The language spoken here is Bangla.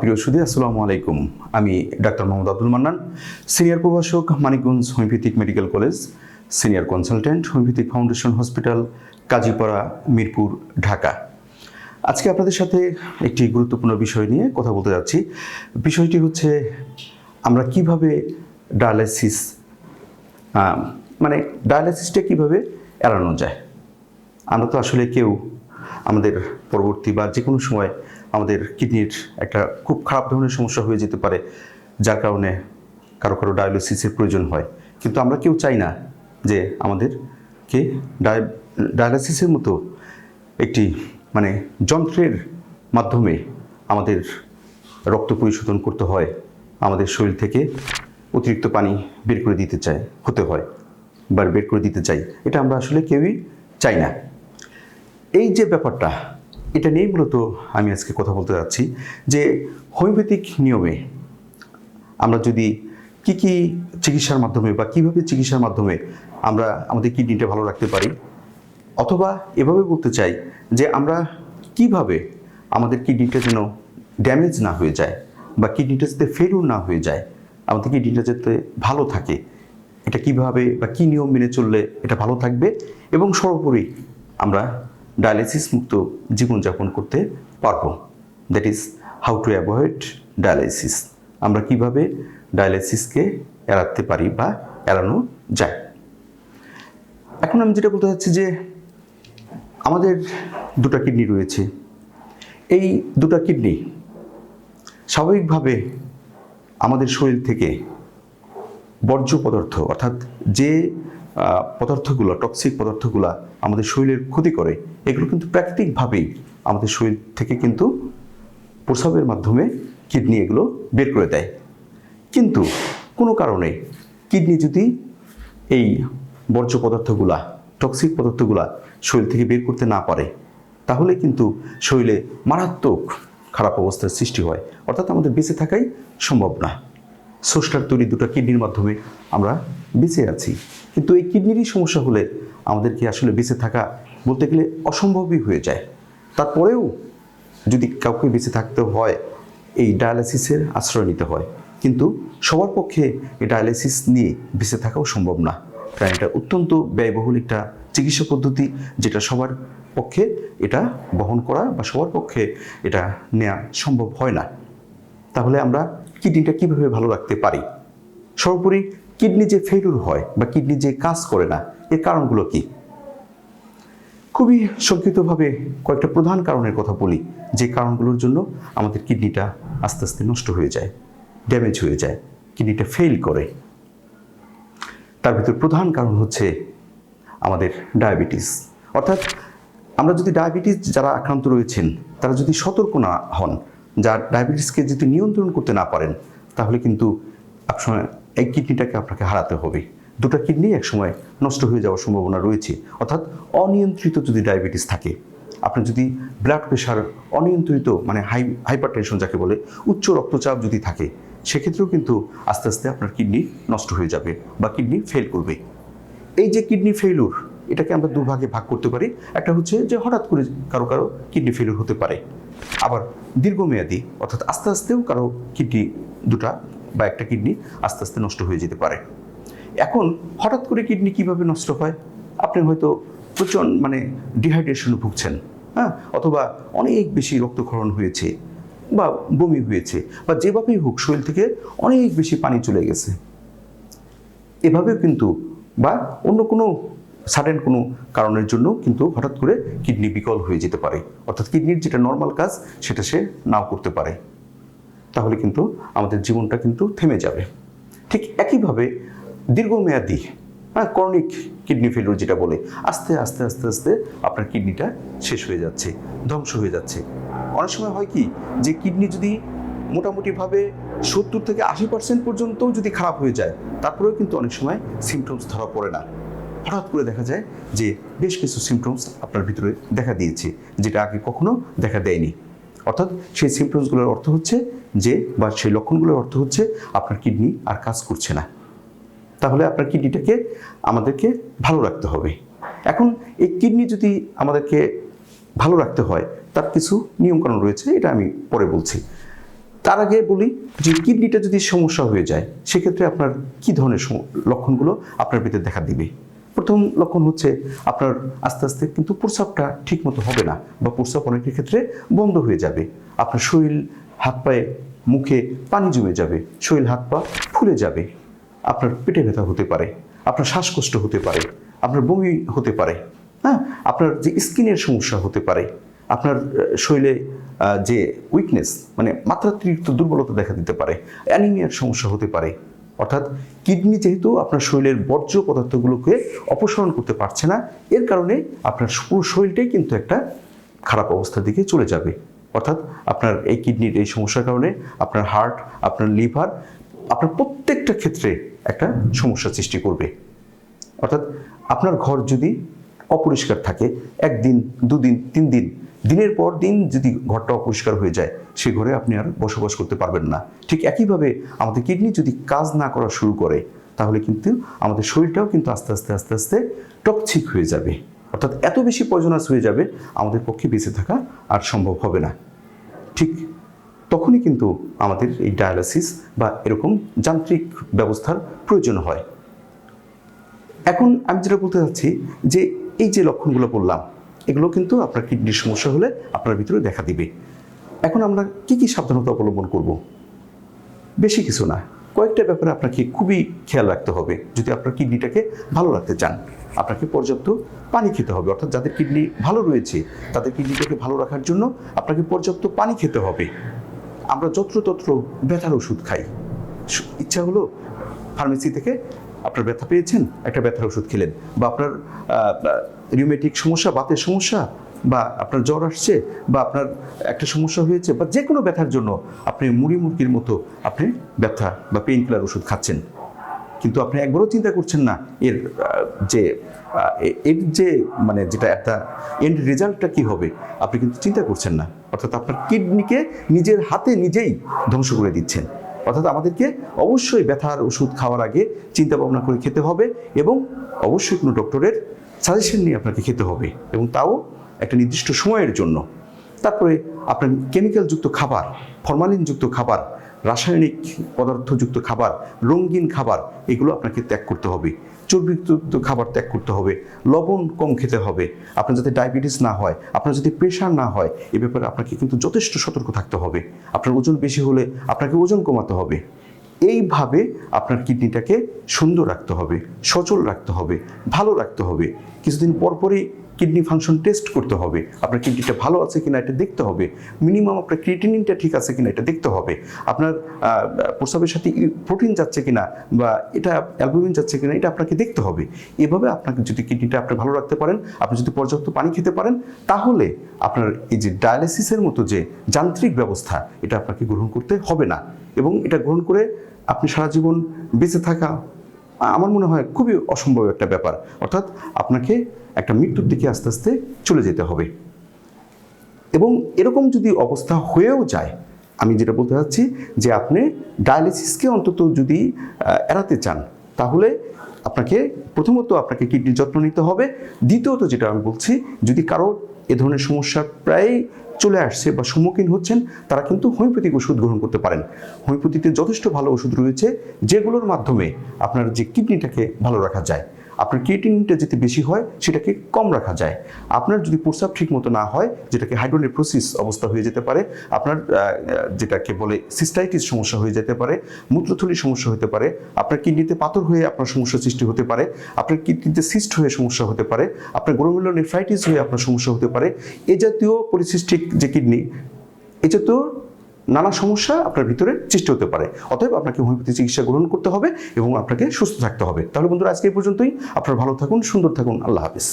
প্রিয় সুদী আসসালামু আলাইকুম। আমি ডাক্তার মোহাম্মদ আব্দুল মান্নান, সিনিয়র প্রভাষক Manikganj homeopathic medical college, senior consultant homeopathic foundation hospital, Kazipara, Mirpur, Dhaka. আজকে আপনাদের সাথে একটি গুরুত্বপূর্ণ বিষয় নিয়ে কথা বলতে যাচ্ছি। বিষয়টি হচ্ছে, আমরা কীভাবে ডায়ালাইসিস মানে ডায়ালাইসিসটা কীভাবে এড়ানো যায়? আমরা তো আসলে কেউ আমাদের পরবর্তী বা যে কোনো সময় আমাদের কিডনির একটা খুব খারাপ ধরনের সমস্যা হয়ে যেতে পারে, যার কারণে কারও কারও ডায়ালিসিসের প্রয়োজন হয়। কিন্তু আমরা কেউ চাই না যে আমাদেরকে ডায়, ডায়ালিসিসের মতো একটি মানে যন্ত্রের মাধ্যমে আমাদের রক্ত পরিশোধন করতে হয়, আমাদের শরীর থেকে অতিরিক্ত পানি বের করে দিতে চায়, হতে হয়, বা বের করে দিতে চাই। এটা আমরা আসলে কেউই চাই না। এই যে ব্যাপারটা এটা নিয়েই মূলত আমি আজকে কথা বলতে যাচ্ছি যে হোমিওপ্যাথিক নিয়মে আমরা যদি কি কি চিকিৎসার মাধ্যমে বা কীভাবে চিকিৎসার মাধ্যমে আমরা আমাদের কিডনিটা ভালো রাখতে পারি, অথবা এভাবে বলতে চাই যে আমরা কীভাবে আমাদের কিডনিটা যেন ড্যামেজ না হয়ে যায় বা কিডনিটা যাতে ফেলুর না হয়ে যায়, আমাদের কিডনিটা যাতে ভালো থাকে, এটা কীভাবে বা কি নিয়ম মেনে চললে এটা ভালো থাকবে, এবং সর্বোপরি আমরা ডায়ালিসিস মুক্ত জীবনযাপন করতে পারব। That is how to avoid dialysis. আমরা কীভাবে ডায়ালিসিসকে এড়াতে পারি বা এড়ানো যায়? এখন আমি যেটা বলতে চাচ্ছি যে আমাদের দুটো কিডনি রয়েছে। এই দুটো কিডনি স্বাভাবিকভাবে আমাদের শরীর থেকে বর্জ্য পদার্থ, অর্থাৎ যে পদার্থগুলো টক্সিক পদার্থগুলো আমাদের শরীরের ক্ষতি করে, এগুলো কিন্তু প্রাকৃতিকভাবেই আমাদের শরীর থেকে কিন্তু প্রস্রাবের মাধ্যমে কিডনি এগুলো বের করে দেয়। কিন্তু কোনো কারণে কিডনি যদি এই বর্জ্য পদার্থগুলা টক্সিক পদার্থগুলা শরীর থেকে বের করতে না পারে, তাহলে কিন্তু শরীরে মারাত্মক খারাপ অবস্থার সৃষ্টি হয়। অর্থাৎ আমাদের বেঁচে থাকাই সম্ভব না। স্রষ্টার তৈরি দুটো কিডনির মাধ্যমে আমরা বেঁচে আছি। কিন্তু এই কিডনিরই সমস্যা হলে আমাদেরকে আসলে বেঁচে থাকা বলতে গেলে অসম্ভবই হয়ে যায়। তারপরেও যদি কাউকে বেঁচে থাকতে হয়, এই ডায়ালাইসিসের আশ্রয় নিতে হয়। কিন্তু সবার পক্ষে এই ডায়ালাইসিস নিয়ে বেঁচে থাকাও সম্ভব না। কারণ এটা অত্যন্ত ব্যয়বহুল একটা চিকিৎসা পদ্ধতি, যেটা সবার পক্ষে এটা বহন করা বা সবার পক্ষে এটা নেওয়া সম্ভব হয় না। তাহলে আমরা কিডনিটা কীভাবে ভালো রাখতে পারি? সর্বোপরি কিডনি যে ফেলুর হয় বা কিডনি যে কাজ করে না, এর কারণগুলো কি? খুবই সংক্ষিপ্তভাবে কয়েকটা প্রধান কারণের কথা বলি, যে কারণগুলোর জন্য আমাদের কিডনিটা আস্তে আস্তে নষ্ট হয়ে যায় ড্যামেজ হয়ে যায়, কিডনিটা ফেল করে। তার ভিতর প্রধান কারণ হচ্ছে আমাদের ডায়াবেটিস অর্থাৎ আমরা যদি ডায়াবেটিস যারা আক্রান্ত রয়েছেন, তারা যদি সতর্ক না হন যার ডায়াবেটিসকে যদি নিয়ন্ত্রণ করতে না পারেন, তাহলে কিন্তু একসময় এই কিডনিটাকে আপনাকে হারাতে হবে। দুটো কিডনি একসময় নষ্ট হয়ে যাওয়ার সম্ভাবনা রয়েছে। অর্থাৎ অনিয়ন্ত্রিত যদি ডায়াবেটিস থাকে আপনার যদি ব্লাড প্রেশার অনিয়ন্ত্রিত মানে হাই হাইপার টেনশন যাকে বলে, উচ্চ রক্তচাপ যদি থাকে, সেক্ষেত্রেও কিন্তু আস্তে আস্তে আপনার কিডনি নষ্ট হয়ে যাবে বা কিডনি ফেল করবে। এই যে কিডনি ফেলুর এটাকে আমরা দুভাগে ভাগ করতে পারি। একটা হচ্ছে যে হঠাৎ করে কারও কারও কিডনি ফেলুর হতে পারে। আবার দীর্ঘমেয়াদী, অর্থাৎ আস্তে আস্তেও কারও কিডনি দুটা বা একটা কিডনি আস্তে আস্তে নষ্ট হয়ে যেতে পারে। এখন হঠাৎ করে কিডনি কীভাবে নষ্ট হয়? আপনি হয়তো প্রচণ্ড মানে ডিহাইড্রেশনে ভুগছেন হ্যাঁ? অথবা অনেক বেশি রক্তক্ষরণ হয়েছে বা বমি হয়েছে বা যেভাবেই হোক শরীর থেকে অনেক বেশি পানি চলে গেছে। এভাবেও কিন্তু বা অন্য কোনো সাডেন কোনো কারণের জন্য কিন্তু হঠাৎ করে কিডনি বিকল হয়ে যেতে পারে। অর্থাৎ কিডনির যেটা নর্মাল কাজ, সেটা সে নাও করতে পারে। তাহলে কিন্তু আমাদের জীবনটা কিন্তু থেমে যাবে। ঠিক একইভাবে দীর্ঘমেয়াদী হ্যাঁ করনিক কিডনি ফেলুর যেটা বলে, আস্তে আস্তে আস্তে আস্তে আপনার কিডনিটা শেষ হয়ে যাচ্ছে, ধ্বংস হয়ে যাচ্ছে। অনেক সময় হয় কি, যে কিডনি যদি মোটামুটিভাবে সত্তর থেকে আশি পার্সেন্ট পর্যন্তও যদি খারাপ হয়ে যায়, তারপরেও কিন্তু অনেক সময় সিমটমস ধরা পড়ে না। হঠাৎ করে দেখা যায় যে বেশ কিছু সিমটমস আপনার ভিতরে দেখা দিয়েছে, যেটা আগে কখনো দেখা দেয়নি। অর্থাৎ সেই সিমটমসগুলোর অর্থ হচ্ছে যে বা সেই লক্ষণগুলোর অর্থ হচ্ছে আপনার কিডনি আর কাজ করছে না। তাহলে আপনার কিডনিটাকে আমাদেরকে ভালো রাখতে হবে। এখন এই কিডনি যদি আমাদেরকে ভালো রাখতে হয়, তার কিছু নিয়মকানুন রয়েছে, এটা আমি পরে বলছি। তার আগে বলি যে কিডনিটা যদি সমস্যা হয়ে যায়, সেক্ষেত্রে আপনার কি ধরনের লক্ষণগুলো আপনার ভিতরে দেখা দিবে? প্রথম লক্ষণ হচ্ছে আপনার আস্তে আস্তে কিন্তু প্রস্রাবটা ঠিক মতো হবে না বা প্রস্রাব অনেকের ক্ষেত্রে বন্ধ হয়ে যাবে। আপনার শরীর, হাত পায়ে, মুখে পানি জমে যাবে, শরীর, হাত পা ফুলে যাবে। আপনার পেটে ব্যথা হতে পারে, আপনার শ্বাসকষ্ট হতে পারে, আপনার বমি হতে পারে হ্যাঁ? আপনার যে স্কিনের সমস্যা হতে পারে, আপনার শরীরে যে উইকনেস মানে মাত্রাতিরিক্ত দুর্বলতা দেখা দিতে পারে অ্যানিমিয়ার সমস্যা হতে পারে। অর্থাৎ কিডনি যেহেতু আপনার শরীরের বর্জ্য পদার্থগুলোকে অপসারণ করতে পারছে না, এর কারণে আপনার পুরো শরীরটাই কিন্তু একটা খারাপ অবস্থার দিকে চলে যাবে। অর্থাৎ আপনার এই কিডনির এই সমস্যার কারণে আপনার হার্ট, আপনার লিভার, আপনার প্রত্যেকটা ক্ষেত্রে একটা সমস্যা সৃষ্টি করবে। অর্থাৎ আপনার ঘর যদি অপরিষ্কার থাকে, একদিন, দুদিন তিন দিন দিনের পর দিন যদি ঘরটা অপরিষ্কার হয়ে যায়, সে ঘরে আপনি আর বসবাস করতে পারবেন না। ঠিক একইভাবে আমাদের কিডনি যদি কাজ না করা শুরু করে, তাহলে কিন্তু আমাদের শরীরটাও কিন্তু আস্তে আস্তে আস্তে আস্তে টক্সিক হয়ে যাবে। অর্থাৎ এত বেশি পয়জনাস হয়ে যাবে, আমাদের পক্ষে বেঁচে থাকা আর সম্ভব হবে না। ঠিক তখনই কিন্তু আমাদের এই ডায়ালিসিস বা এরকম যান্ত্রিক ব্যবস্থার প্রয়োজন হয়। এখন আমি যেটা বলতে চাচ্ছি যে এই যে লক্ষণগুলো বললাম এগুলো কিন্তু আপনার কিডনির সমস্যা হলে আপনার ভিতরে দেখা দিবে। এখন আমরা কি কি সাবধানতা অবলম্বন করব? বেশি কিছু না। কয়েকটা ব্যাপারে আপনাকে খুবই খেয়াল রাখতে হবে। যদি আপনার কিডনিটাকে ভালো রাখতে চান, আপনাকে পর্যাপ্ত পানি খেতে হবে। অর্থাৎ যাদের কিডনি ভালো রয়েছে, তাদের কিডনিটাকে ভালো রাখার জন্য আপনাকে পর্যাপ্ত পানি খেতে হবে। আমরা যত্রতত্র ব্যথার ওষুধ খাই। ইচ্ছা হলো ফার্মেসি থেকে আপনার ব্যথা পেয়েছেন, একটা ব্যথার ওষুধ খেলেন বা আপনার রিউমেটিক সমস্যা, বাতের সমস্যা, বা আপনার জ্বর আসছে, বা আপনার একটা সমস্যা হয়েছে, বা যে কোনো ব্যথার জন্য আপনি মুড়ি মুরগির মতো আপনি ব্যথা বা পেইন কিলার ওষুধ খাচ্ছেন। কিন্তু আপনি একবারও চিন্তা করছেন না, এর যে এর যে মানে যেটা একটা এন্ড রেজাল্টটা কি হবে, আপনি কিন্তু চিন্তা করছেন না। অর্থাৎ আপনার কিডনিকে নিজের হাতে নিজেই ধ্বংস করে দিচ্ছেন। অর্থাৎ আমাদেরকে অবশ্যই ব্যথার ওষুধ খাওয়ার আগে চিন্তা ভাবনা করে খেতে হবে এবং অবশ্যই কোনো ডক্টরের সাজেশন নিয়ে আপনাকে খেতে হবে এবং তাও একটা নির্দিষ্ট সময়ের জন্য। তারপরে আপনার কেমিক্যালযুক্ত খাবার ফরমালিনযুক্ত খাবার, রাসায়নিক পদার্থযুক্ত খাবার, রঙিন খাবার, এগুলো আপনাকে ত্যাগ করতে হবে। চর্বিযুক্ত খাবার ত্যাগ করতে হবে, লবণ কম খেতে হবে, আপনার যাতে ডায়াবেটিস না হয়, আপনার যদি প্রেশার না হয়, এ ব্যাপারে আপনাকে কিন্তু যথেষ্ট সতর্ক থাকতে হবে। আপনার ওজন বেশি হলে আপনাকে ওজন কমাতে হবে। এইভাবে আপনার কিডনিটাকে সুন্দর রাখতে হবে, সচল রাখতে হবে, ভালো রাখতে হবে। কিছুদিন পরপরই কিডনি ফাংশন টেস্ট করতে হবে। আপনার কিডনিটা ভালো আছে কিনা এটা দেখতে হবে। মিনিমাম আপনার ক্রিয়েটিনিনটা ঠিক আছে কিনা এটা দেখতে হবে। আপনার প্রস্রাবের সাথে প্রোটিন যাচ্ছে কিনা বা এটা অ্যালবুমিন যাচ্ছে কিনা এটা আপনাকে দেখতে হবে। এভাবে আপনাকে যদি কিডনিটা আপনি ভালো রাখতে পারেন, আপনি যদি পর্যাপ্ত পানি খেতে পারেন, তাহলে আপনার এই যে ডায়ালিসিসের মতো যে যান্ত্রিক ব্যবস্থা, এটা আপনাকে গ্রহণ করতে হবে না। এবং এটা গ্রহণ করে আপনি সারা জীবন বেঁচে থাকা আমার মনে হয় খুবই অসম্ভব একটা ব্যাপার। অর্থাৎ আপনাকে একটা মৃত্যুর দিকে আস্তে আস্তে চলে যেতে হবে। এবং এরকম যদি অবস্থা হয়েও যায়, আমি যেটা বলতে চাচ্ছি যে আপনি ডায়ালিসিসকে অন্তত যদি এড়াতে চান, তাহলে আপনাকে প্রথমত আপনাকে কিডনির যত্ন নিতে হবে। দ্বিতীয়ত যেটা আমি বলছি, যদি কারও এ ধরনের সমস্যা প্রায় চলে আসছে বা সম্মুখীন হচ্ছেন, তারা কিন্তু হোমিওপ্যাথিক ওষুধ গ্রহণ করতে পারেন। হোমিওপ্যাথিতে যথেষ্ট ভালো ওষুধ রয়েছে, যেগুলোর মাধ্যমে আপনার যে কিডনিটাকে ভালো রাখা যায়। আপনার ক্রিয়েটিনটা যদি বেশি হয়, সেটাকে কম রাখা যায়। আপনার যদি প্রস্রাব ঠিক মতো না হয়, যেটাকে হাইড্রোনেফ্রোসিস অবস্থা হয়ে যেতে পারে, আপনার যেটাকে বলে সিস্টাইটিস সমস্যা হয়ে যেতে পারে, মূত্রথলির সমস্যা হতে পারে, আপনার কিডনিতে পাথর হয়ে আপনার সমস্যা সৃষ্টি হতে পারে, আপনার কিডনিতে সিস্ট হয়ে সমস্যা হতে পারে, আপনার গ্লোমেরুলো নেফ্রাইটিস হয়ে আপনার সমস্যা হতে পারে, এ জাতীয় পলিসিস্টিক যে কিডনি, এ জাতীয় নানা সমস্যা আপনার ভিতরে সৃষ্টি হতে পারে। অতএব আপনাকে হোমিওপ্যাথি চিকিৎসা গ্রহণ করতে হবে এবং আপনাকে সুস্থ থাকতে হবে। তাহলে বন্ধুরা, আজকে এই পর্যন্তই। আপনারা ভালো থাকুন, সুন্দর থাকুন। আল্লাহ হাফিজ।